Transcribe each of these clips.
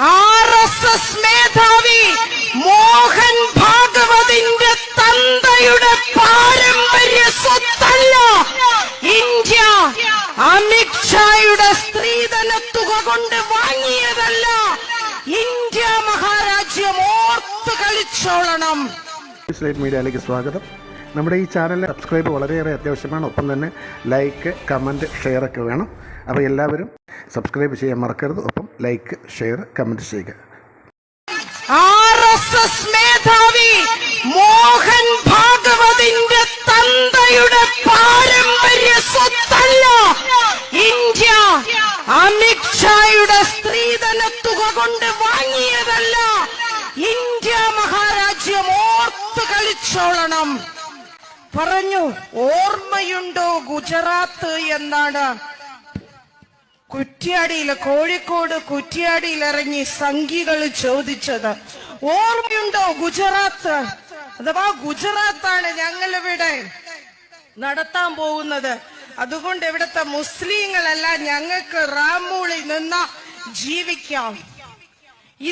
R S S മേധാവി മോഹൻ ഭാഗവതിന്റെ തന്തയുടെ പാരമ്പര്യ സ്വത്തല്ല. India അമിത്ഷായുടെ സ്ത്രീധന തുക കൊണ്ട് വാങ്ങിയതല്ല. ഇന്ത്യ മഹാരാജ്യം ഓർത്ത് കളിച്ചോളണം. മീഡിയയിലേക്ക് സ്വാഗതം. നമ്മുടെ ഈ ചാനൽ സബ്സ്ക്രൈബ് വളരെയേറെ അത്യാവശ്യമാണ്. ഒപ്പം തന്നെ ലൈക്ക് കമന്റ് ഷെയർ ഒക്കെ വേണം. അപ്പോൾ എല്ലാവരും സബ്സ്ക്രൈബ് ചെയ്യാൻ മറക്കരുത്. ഒപ്പം ലൈക്ക് ഷെയർ കമന്റ് ചെയ്യുക. ആർ എസ് എസ് മേധാവി മോഹൻ ഭാഗവതിന്റെ തന്തയുടെ പാരമ്പര്യ സ്വത്തല്ല. ഇന്ത്യ അമിത്ഷായുടെ സ്ത്രീധന തുക കൊണ്ട് വാങ്ങിയതല്ല. ഇന്ത്യ മഹാരാജ്യം ഓർത്ത് കളിച്ചോളണം. പറഞ്ഞു ഓർമ്മയുണ്ടോ ഗുജറാത്ത് എന്നാണ്? കുറ്റ്യാടിയിൽ കോഴിക്കോട് കുറ്റ്യാടിയിൽ ഇറങ്ങി സംഘികൾ ചോദിച്ചത് ഓർമ്മയുണ്ടോ ഗുജറാത്ത്? അഥവാ ഗുജറാത്താണ് ഞങ്ങൾ ഇവിടെ നടത്താൻ പോകുന്നത്. അതുകൊണ്ട് ഇവിടുത്തെ മുസ്ലിങ്ങളെല്ലാം ഞങ്ങൾക്ക് റാമൂളി നിന്ന ജീവിക്കാം.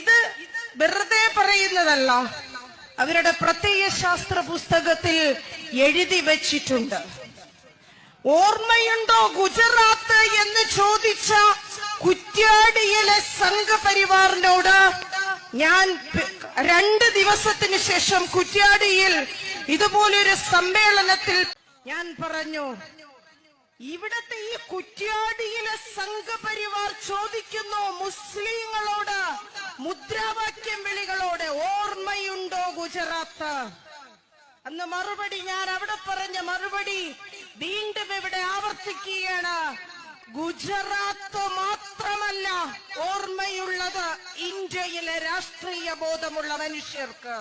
ഇത് വെറുതെ പറയുന്നതല്ല. അവരുടെ പ്രത്യയ ശാസ്ത്ര പുസ്തകത്തിൽ എഴുതി വച്ചിട്ടുണ്ട്. ഓർമ്മയുണ്ടോ ഗുജറാത്ത് എന്ന് ചോദിച്ച കുറ്റ്യാടിയിലെ സംഘപരിവാറിനോട്? ഞാൻ രണ്ട് ദിവസത്തിന് ശേഷം കുറ്റ്യാടിയിൽ ഇതുപോലൊരു സമ്മേളനത്തിൽ ഞാൻ പറഞ്ഞു ഇവിടത്തെ ഈ കുറ്റ്യാടിയിലെ സംഘപരിവാർ ചോദിക്കുന്നു മുസ്ലിങ്ങളോട് മുദ്രാവാക്യം വിളികളോട് ഓർമ്മയുണ്ടോ ഗുജറാത്ത്? അന്ന് മറുപടി ഞാൻ അവിടെ പറഞ്ഞ മറുപടി വീണ്ടും ഇവിടെ ആവർത്തിക്കുകയാണ്. ഗുജറാത്ത് മാത്രമല്ല ഓർമ്മയുള്ളത് ഇന്ത്യയിലെ രാഷ്ട്രീയ ബോധമുള്ള മനുഷ്യർക്ക്.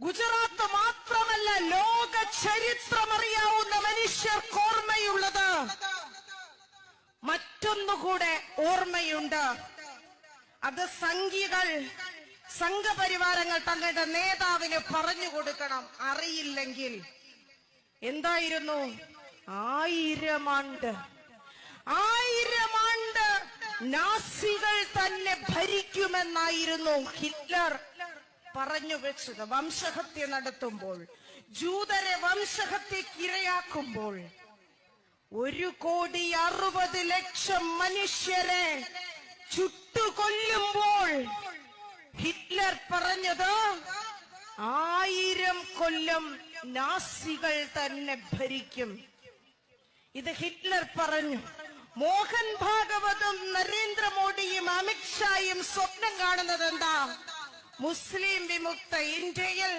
ഗുജറാത്ത് മാത്രമല്ല ലോക ചരിത്രമറിയാവുന്ന മനുഷ്യർക്ക് ഓർമ്മയുള്ളത്. മറ്റൊന്നുകൂടെ ഓർമ്മയുണ്ട്. അത് സംഘികൾ സംഘപരിവാരങ്ങൾ തങ്ങളുടെ നേതാവിന് പറഞ്ഞു കൊടുക്കണം. അറിയില്ലെങ്കിൽ എന്തായിരുന്നു? ആയിരം ആണ്ട്. ആയിരം നാസികൾ തന്നെ ഭരിക്കുമെന്നായിരുന്നു ഹിറ്റ്ലർ പറഞ്ഞു വെച്ചത്. വംശഹത്യ നടത്തുമ്പോൾ ജൂതരെ വംശഹത്യക്കിരയാക്കുമ്പോൾ ഒരു കോടി അറുപത് ലക്ഷം മനുഷ്യരെ ചുട്ടുകൊല്ലുമ്പോൾ ഹിറ്റ്ലർ പറഞ്ഞത് ആയിരം കൊല്ലം നാസികൾ തന്നെ ഭരിക്കും. ഇത് ഹിറ്റ്ലർ പറഞ്ഞു മോഹൻ ഭാഗവതും നരേന്ദ്രമോദിയും അമിത്ഷായും സ്വപ്നം കാണുന്നത് എന്താ? മുസ്ലിം വിമുക്ത ഇന്ത്യയിൽ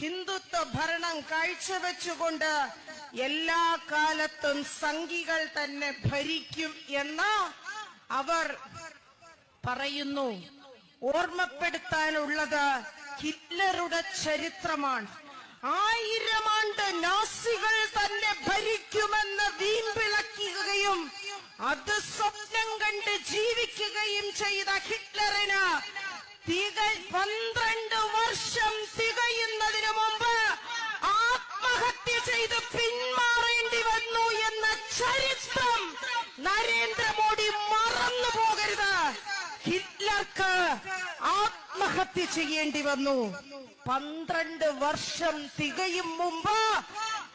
ഹിന്ദുത്വ ഭരണം കാഴ്ചവെച്ചുകൊണ്ട് എല്ലാ കാലത്തും സംഘികൾ തന്നെ ഭരിക്കും എന്ന് അവർ പറയുന്നു. ഓർമ്മപ്പെടുത്താനുള്ളത് ഹിറ്റ്ലറുടെ ചരിത്രമാണ്. ആയിരം ആണ്ട് നാസികൾ തന്നെ ഭരിക്കുമെന്ന് വീമ്പിളക്കുകയും അത് സ്വപ്നം കണ്ട് ജീവിക്കുകയും ചെയ്ത ഹിറ്റ്ലറിന് പന്ത്രണ്ട് വർഷം തികയുന്നതിന് മുമ്പ് ആത്മഹത്യ ചെയ്ത് പിന്മാറേണ്ടി വന്നു എന്ന ചരിത്രം നരേന്ദ്രമോദി മറന്നു പോകരുത് ഹിറ്റ്ലർക്ക് ആത്മഹത്യ ചെയ്യേണ്ടി വന്നു. പന്ത്രണ്ട് വർഷം തികയും മുമ്പ്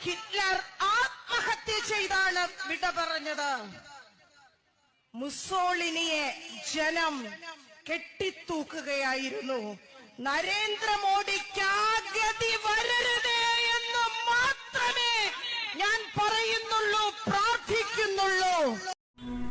ഹിറ്റ്ലർ ആത്മഹത്യ ചെയ്താണ് വിട പറഞ്ഞത്. മുസോളിനിയെ ജനം കെട്ടിത്തൂക്കുകയായിരുന്നു. നരേന്ദ്രമോദിക്ക്